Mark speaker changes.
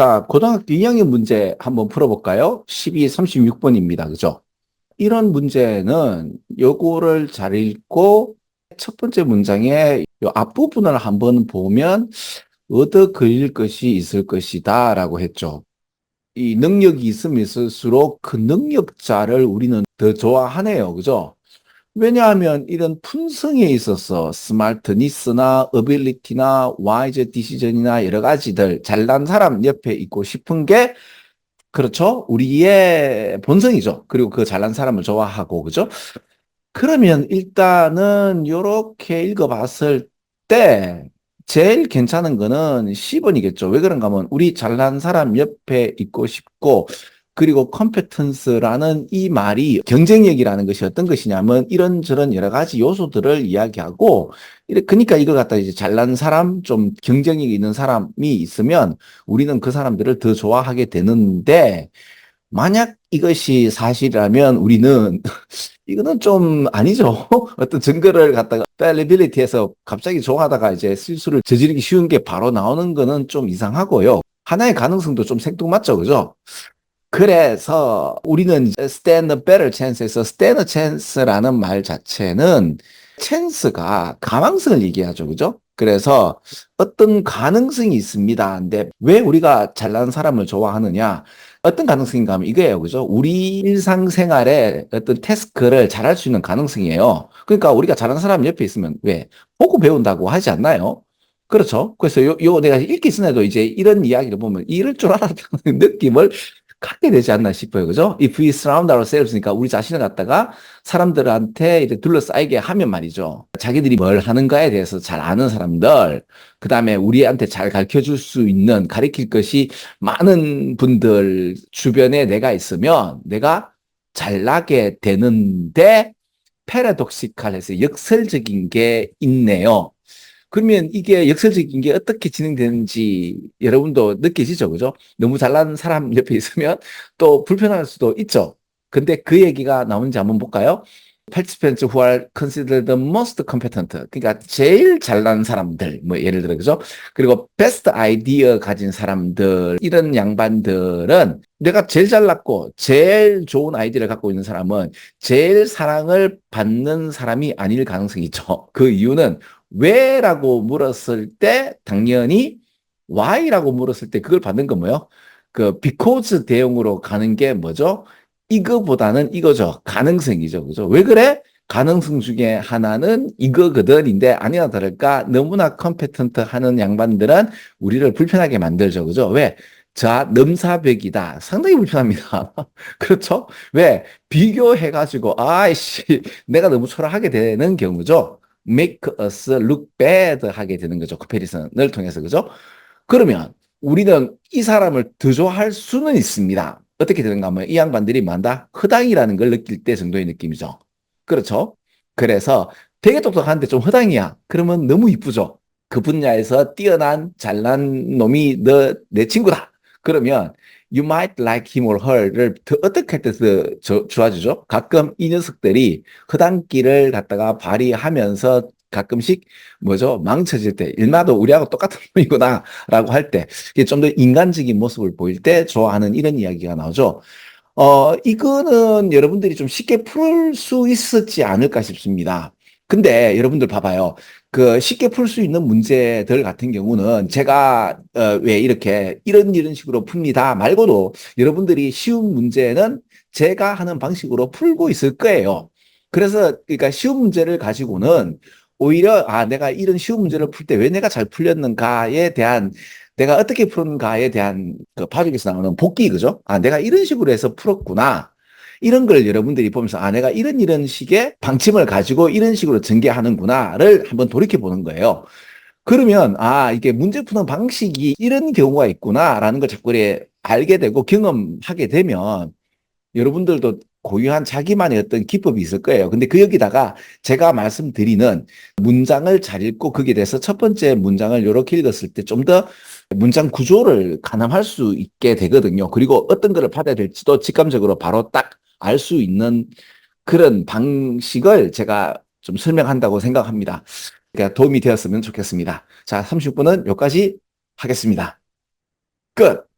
Speaker 1: 자, 고등학교 2학년 문제 한번 풀어볼까요? 12, 36번입니다. 그죠? 이런 문제는 요거를 잘 읽고 첫 번째 문장의 요 앞부분을 한번 보면 얻어 걸릴 것이 있을 것이다 라고 했죠. 이 능력이 있으면 있을수록 그 능력자를 우리는 더 좋아하네요. 그죠? 왜냐하면 이런 품성에 있어서 스마트니스나 어빌리티나 와이즈 디시전이나 여러 가지들 잘난 사람 옆에 있고 싶은 게 그렇죠. 우리의 본성이죠. 그리고 그 잘난 사람을 좋아하고 그죠? 그러면 일단은 요렇게 읽어봤을 때 제일 괜찮은 거는 10번이겠죠. 왜 그런가 하면 우리 잘난 사람 옆에 있고 싶고 그리고 컴petence라는 이 말이 경쟁력이라는 것이 어떤 것이냐면 이런저런 여러 가지 요소들을 이야기하고 그러니까 이걸 갖다 이제 잘난 사람 좀 경쟁력 있는 사람이 있으면 우리는 그 사람들을 더 좋아하게 되는데 만약 이것이 사실이라면 우리는 이거는 좀 아니죠. 어떤 증거를 갖다가 fallibility에서 갑자기 좋아하다가 이제 실수를 저지르기 쉬운 게 바로 나오는 거는 좀 이상하고요. 하나의 가능성도 좀 생뚱맞죠. 그죠? 그래서 우리는 stand a better chance에서 stand a chance라는 말 자체는 chance가 가망성을 얘기하죠. 그죠? 그래서 어떤 가능성이 있습니다. 근데 왜 우리가 잘난 사람을 좋아하느냐? 어떤 가능성인가 하면 이거예요. 그죠? 우리 일상생활에 어떤 태스크를 잘할 수 있는 가능성이에요. 그러니까 우리가 잘하는 사람 옆에 있으면 왜? 보고 배운다고 하지 않나요? 그렇죠. 그래서 요, 요 내가 읽기 전에도 이제 이런 이야기를 보면 이럴 줄 알았다는 느낌을 갖게 되지 않나 싶어요. 그죠? If we surround ourselves니까 우리 자신을 갖다가 사람들한테 이렇게 둘러싸이게 하면 말이죠. 자기들이 뭘 하는가에 대해서 잘 아는 사람들, 그 다음에 우리한테 잘 가르쳐 줄 수 있는, 가르칠 것이 많은 분들 주변에 내가 있으면 내가 잘나게 되는데, 패러독시칼해서 역설적인 게 있네요. 그러면 이게 역설적인 게 어떻게 진행되는지 여러분도 느끼시죠? 그죠? 너무 잘난 사람 옆에 있으면 또 불편할 수도 있죠. 근데 그 얘기가 나오는지 한번 볼까요? participants who are considered the most competent. 그러니까 제일 잘난 사람들, 뭐 예를 들어, 그죠? 그리고 best idea 가진 사람들, 이런 양반들은 내가 제일 잘났고 제일 좋은 아이디어를 갖고 있는 사람은 제일 사랑을 받는 사람이 아닐 가능성이 있죠. 그 이유는 왜 라고 물었을 때 당연히 why라고 물었을 때 그걸 받는 건 뭐예요? 그 because 대용으로 가는 게 뭐죠? 이거보다는 이거죠. 가능성이죠. 그죠? 왜 그래? 가능성 중에 하나는 이거거든인데 아니나 다를까 너무나 컴페턴트 하는 양반들은 우리를 불편하게 만들죠. 그죠? 왜? 자, 넘사벽이다. 상당히 불편합니다. 그렇죠? 왜? 비교해가지고, 아이씨, 내가 너무 초라하게 되는 경우죠. Make us look bad 하게 되는 거죠. 커페리슨을 통해서. 그죠? 그러면 우리는 이 사람을 더 좋아할 수는 있습니다. 어떻게 되는가 하면 이 양반들이 만다 허당이라는 걸 느낄 때 정도의 느낌이죠. 그렇죠? 그래서 되게 똑똑한데 좀 허당이야. 그러면 너무 이쁘죠. 그 분야에서 뛰어난 잘난 놈이 너 내 친구다. 그러면 you might like him or her를 더 어떻게 할 때더 좋아지죠? 가끔 이 녀석들이 허당기를 갖다가 발휘하면서 가끔씩 뭐죠? 망쳐질 때, 일마도 우리하고 똑같은 분이구나 라고 할 때, 좀더 인간적인 모습을 보일 때 좋아하는 이런 이야기가 나오죠. 어, 이거는 여러분들이 좀 쉽게 풀 수 있었지 않을까 싶습니다. 근데 여러분들 봐봐요. 그 쉽게 풀 수 있는 문제들 같은 경우는 제가 어, 왜 이렇게 이런 이런 식으로 풉니다 말고도 여러분들이 쉬운 문제는 제가 하는 방식으로 풀고 있을 거예요. 그래서 그러니까 쉬운 문제를 가지고는 오히려 아 내가 이런 쉬운 문제를 풀 때 왜 내가 잘 풀렸는가에 대한 내가 어떻게 풀었는가에 대한 그 파빅에서 나오는 복귀 그죠? 아 내가 이런 식으로 해서 풀었구나. 이런 걸 여러분들이 보면서 아 내가 이런 이런 식의 방침을 가지고 이런 식으로 전개하는구나를 한번 돌이켜 보는 거예요. 그러면 아 이게 문제 푸는 방식이 이런 경우가 있구나라는 걸 자꾸 알게 되고 경험하게 되면 여러분들도 고유한 자기만의 어떤 기법이 있을 거예요. 근데 그 여기다가 제가 말씀드리는 문장을 잘 읽고 거기에 대해서 첫 번째 문장을 이렇게 읽었을 때 좀 더 문장 구조를 가늠할 수 있게 되거든요. 그리고 어떤 거를 받아야 될지도 직감적으로 바로 딱 알 수 있는 그런 방식을 제가 좀 설명한다고 생각합니다. 그러니까 도움이 되었으면 좋겠습니다. 자, 30분은 여기까지 하겠습니다. 끝!